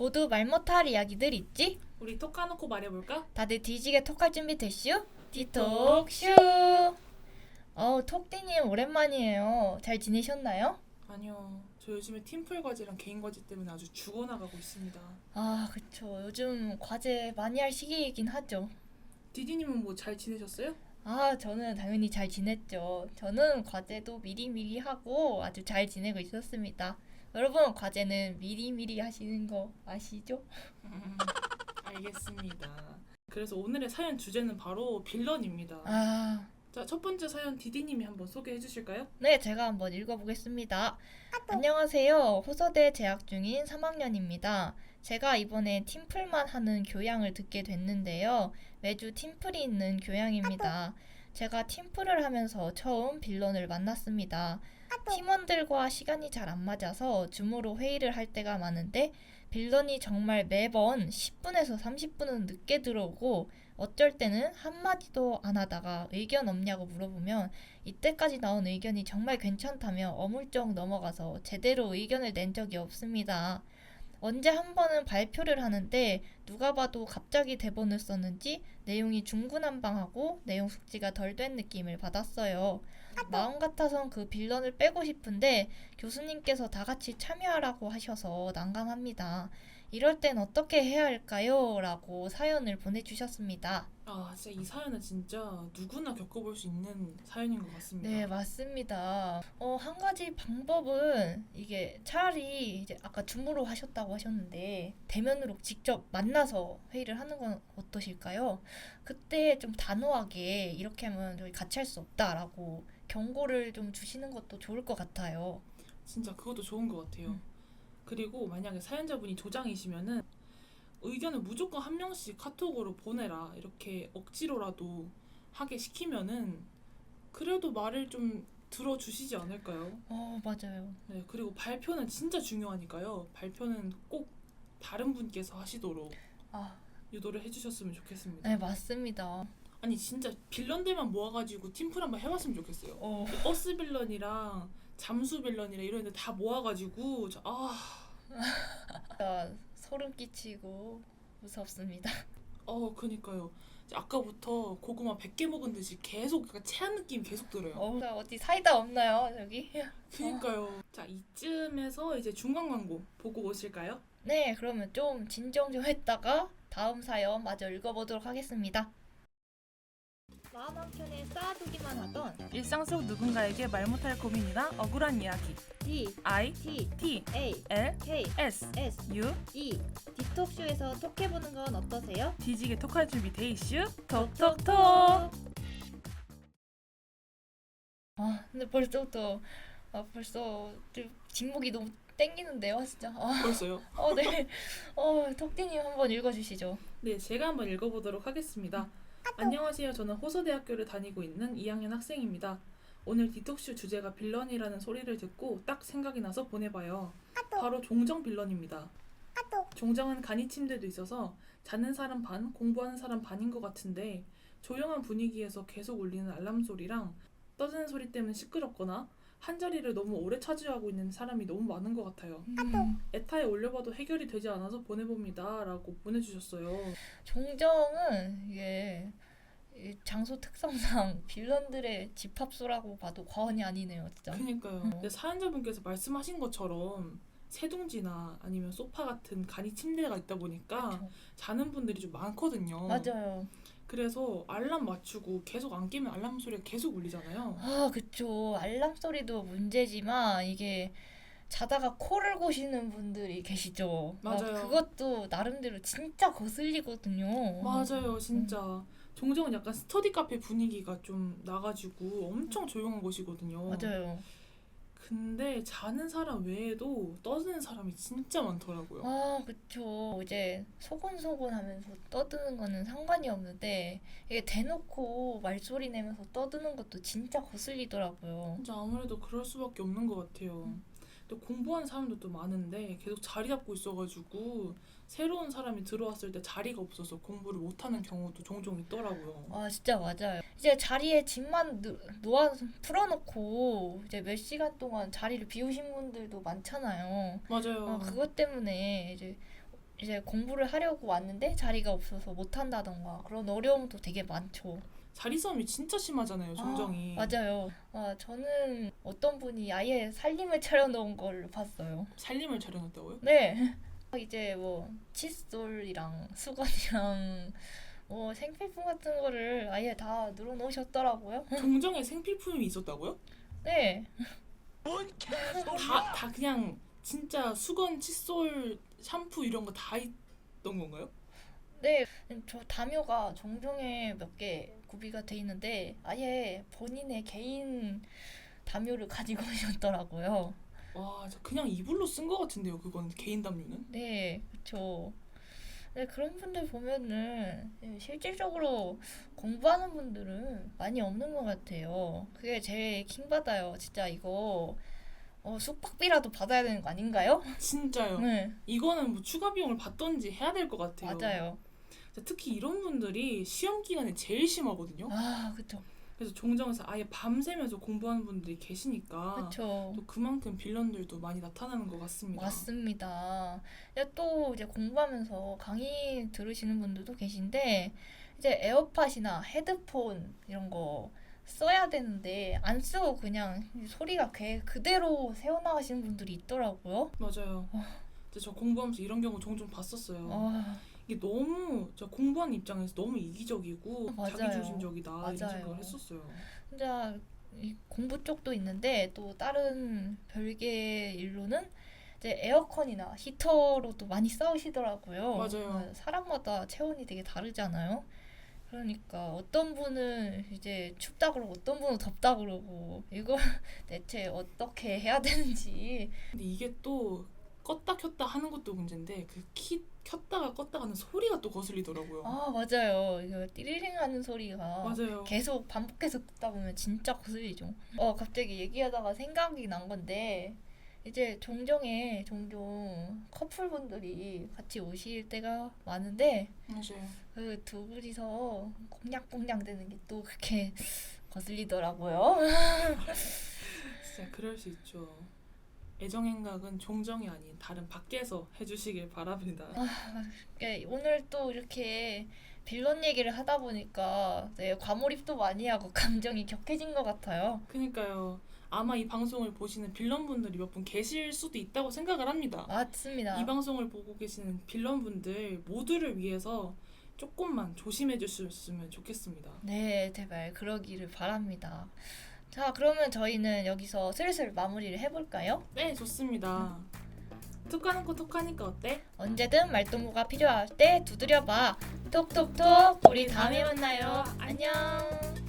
모두 말 못할 이야기들 있지? 우리 톡 까놓고 말해볼까? 다들 뒤지게 톡할 준비 됐슈? 디톡쇼! 어우, 톡디님 오랜만이에요. 잘 지내셨나요? 아니요. 저 요즘에 팀플 과제랑 개인 과제 때문에 아주 죽어나가고 있습니다. 아, 그쵸. 요즘 과제 많이 할 시기이긴 하죠. 디디님은 뭐 잘 지내셨어요? 아, 저는 당연히 잘 지냈죠. 저는 과제도 미리미리 하고 아주 잘 지내고 있었습니다. 여러분, 과제는 미리미리 하시는 거 아시죠? 음, 알겠습니다. 그래서 오늘의 사연 주제는 바로 빌런입니다. 아, 자, 첫 번째 사연 디디님이 한번 소개해 주실까요? 네, 제가 한번 읽어보겠습니다. 안녕하세요. 호서대 재학 중인 3학년입니다. 제가 이번에 팀플만 하는 교양을 듣게 됐는데요. 매주 팀플이 있는 교양입니다. 제가 팀플을 하면서 처음 빌런을 만났습니다. 팀원들과 시간이 잘 안 맞아서 줌으로 회의를 할 때가 많은데 빌런이 정말 매번 10분에서 30분은 늦게 들어오고 어쩔 때는 한마디도 안 하다가 의견 없냐고 물어보면 이때까지 나온 의견이 정말 괜찮다며 어물쩍 넘어가서 제대로 의견을 낸 적이 없습니다. 언제 한 번은 발표를 하는데 누가 봐도 갑자기 대본을 썼는지 내용이 중구난방하고 내용 숙지가 덜 된 느낌을 받았어요. 마음 같아선 그 빌런을 빼고 싶은데 교수님께서 다 같이 참여하라고 하셔서 난감합니다. 이럴 땐 어떻게 해야 할까요? 라고 사연을 보내주셨습니다. 아, 진짜 이 사연은 진짜 누구나 겪어볼 수 있는 사연인 것 같습니다. 네, 맞습니다. 어, 한 가지 방법은 이게 차라리 이제 아까 줌으로 하셨다고 하셨는데 대면으로 직접 만나서 회의를 하는 건 어떠실까요? 그때 좀 단호하게 이렇게 하면 저희 같이 할 수 없다라고 경고를 좀 주시는 것도 좋을 것 같아요. 진짜 그것도 좋은 것 같아요. 음. 그리고 만약에 사연자분이 조장이시면은 의견을 무조건 한 명씩 카톡으로 보내라 이렇게 억지로라도 하게 시키면은 그래도 말을 좀 들어주시지 않을까요? 어, 맞아요. 네 그리고 발표는 진짜 중요하니까요. 발표는 꼭 다른 분께서 하시도록 아, 유도를 해주셨으면 좋겠습니다. 네, 맞습니다. 아니 진짜 빌런들만 모아가지고 팀플 한번 해봤으면 좋겠어요. 어, 버스 빌런이랑 잠수 빌런이랑 이런 데 다 모아가지고 저- 아 진짜 소름 끼치고 무섭습니다. 어, 그니까요. 아까부터 고구마 100개 먹은 듯이 계속 약간 체한 느낌 계속 들어요. 어, 어디 사이다 없나요, 저기? 그니까요. 자, 이쯤에서 이제 중간 광고 보고 오실까요? 네, 그러면 좀 진정 좀 했다가 다음 사연 마저 읽어보도록 하겠습니다. 마음 한켠에 쌓아두기만 하던 일상 속 누군가에게 말 못할 고민이나 억울한 이야기 D, I T, T A, L K, S S, U E 디톡쇼에서 톡해보는 건 어떠세요? 뒤지게 톡할 준비 돼 이슈 톡톡톡 아, 근데 벌써부터 아, 벌써 좀 직목이 너무 땡기는데요, 진짜. 아, 벌써요? 어, 네. 어, 톡디님 한번 읽어주시죠. 네, 제가 한번 읽어보도록 하겠습니다. 안녕하세요. 저는 호서대학교를 다니고 있는 2학년 학생입니다. 오늘 디톡쇼 주제가 빌런이라는 소리를 듣고 딱 생각이 나서 보내봐요. 바로 종정 빌런입니다. 종정은 간이 침대도 있어서 자는 사람 반, 공부하는 사람 반인 것 같은데 조용한 분위기에서 계속 울리는 알람 소리랑 떠드는 소리 때문에 시끄럽거나 한 자리를 너무 오래 차지하고 있는 사람이 너무 많은 것 같아요. 음, 에타에 올려봐도 해결이 되지 않아서 보내봅니다. 라고 보내주셨어요. 종정은 이게 이 장소 특성상 빌런들의 집합소라고 봐도 과언이 아니네요, 진짜. 그니까요. 근데 사연자분께서 말씀하신 것처럼 세둥지나 아니면 소파 같은 간이 침대가 있다 보니까 그쵸. 자는 분들이 좀 많거든요. 맞아요. 그래서 알람 맞추고 계속 안 깨면 알람 소리가 계속 울리잖아요. 아, 그쵸. 알람 소리도 문제지만 이게 자다가 코를 고시는 분들이 계시죠. 아, 맞아요. 그것도 나름대로 진짜 거슬리거든요. 맞아요, 진짜. 종정은 약간 스터디 카페 분위기가 좀 나가지고 엄청 조용한 곳이거든요. 맞아요. 근데 자는 사람 외에도 떠드는 사람이 진짜 많더라고요. 아, 그쵸. 이제 소곤소곤 하면서 떠드는 거는 상관이 없는데, 이게 대놓고 말소리 내면서 떠드는 것도 진짜 거슬리더라고요. 진짜 아무래도 그럴 수밖에 없는 것 같아요. 또 공부하는 사람들도 많은데 계속 자리 잡고 있어가지고 새로운 사람이 들어왔을 때 자리가 없어서 공부를 못하는 경우도 종종 있더라고요. 아, 진짜 맞아요. 이제 자리에 짐만 누- 놓아 풀어놓고, 이제 몇 시간 동안 자리를 비우신 분들도 많잖아요. 맞아요. 어, 그것 때문에 이제 이제 공부를 하려고 왔는데 자리가 없어서 못 한다던가 그런 어려움도 되게 많죠. 자리 싸움이 진짜 심하잖아요, 종정이. 맞아요. 아, 저는 어떤 분이 아예 살림을 차려놓은 걸 봤어요. 살림을 차려놨다고요? 네. 이제 뭐 칫솔이랑 수건이랑 뭐 생필품 같은 거를 아예 다 늘어놓으셨더라고요. 종정에 생필품이 있었다고요? 네. 다, 다 그냥 진짜 수건, 칫솔, 샴푸 이런 거 다 있던 건가요? 네, 저 담요가 종종에 몇 개 구비가 돼 있는데 아예 본인의 개인 담요를 가지고 오셨더라고요. 와, 저 그냥 이불로 쓴거 같은데요, 그건 개인 담요는? 네, 그렇죠. 네, 그런 분들 보면은 실질적으로 공부하는 분들은 많이 없는 것 같아요. 그게 제일 킹받아요. 진짜 이거 어, 숙박비라도 받아야 되는 거 아닌가요? 진짜요. 네, 이거는 뭐 추가 비용을 받던지 해야 될 것 같아요. 맞아요. 특히 이런 분들이 시험 기간에 제일 심하거든요. 아, 그쵸. 그래서 종정에서 아예 밤새면서 공부하는 분들이 계시니까 그쵸. 또 그만큼 빌런들도 많이 나타나는 것 같습니다. 맞습니다. 근데 또 이제 공부하면서 강의 들으시는 분들도 계신데 이제 에어팟이나 헤드폰 이런 거 써야 되는데 안 쓰고 그냥 소리가 그- 그대로 새어나가시는 분들이 있더라고요. 맞아요. 근데 저 공부하면서 이런 경우 종종 봤었어요. 아, 이게 너무 저 공부하는 입장에서 너무 이기적이고 맞아요. 자기중심적이다 이런 맞아요. 생각을 했었어요. 진짜 이 공부 쪽도 있는데 또 다른 별개의 일로는 이제 에어컨이나 히터로 또 많이 싸우시더라고요. 맞아요. 사람마다 체온이 되게 다르잖아요. 그러니까 어떤 분은 이제 춥다 그러고 어떤 분은 덥다 그러고 이걸 대체 어떻게 해야 되는지 근데 이게 또 껐다 켰다 하는 것도 문제인데 그 키, 켰다가 껐다 하는 소리가 또 거슬리더라고요. 아 맞아요 이거 띠리링 하는 소리가 맞아요. 계속 반복해서 듣다 보면 진짜 거슬리죠. 어 갑자기 얘기하다가 생각이 난 건데 이제 종종에 종종 커플분들이 같이 오실 때가 많은데 맞아요. 그 두 분이서 꽁냥꽁냥 되는 게 또 그렇게 거슬리더라고요. 진짜 그럴 수 있죠. 애정 행각은 종정이 아닌 다른 밖에서 해주시길 바랍니다. 예, 오늘 또 이렇게 빌런 얘기를 하다 보니까 네, 과몰입도 많이 하고 감정이 격해진 것 같아요. 그니까요. 아마 이 방송을 보시는 빌런분들이 몇 분 계실 수도 있다고 생각을 합니다. 맞습니다. 이 방송을 보고 계시는 빌런분들 모두를 위해서 조금만 조심해 주셨으면 좋겠습니다. 네, 제발 그러기를 바랍니다. 자, 그러면 저희는 여기서 슬슬 마무리를 해볼까요? 네, 좋습니다. 톡하는 거 톡하니까 어때? 언제든 말동무가 필요할 때 두드려봐. 톡톡톡. 우리 다음에 만나요. 안녕.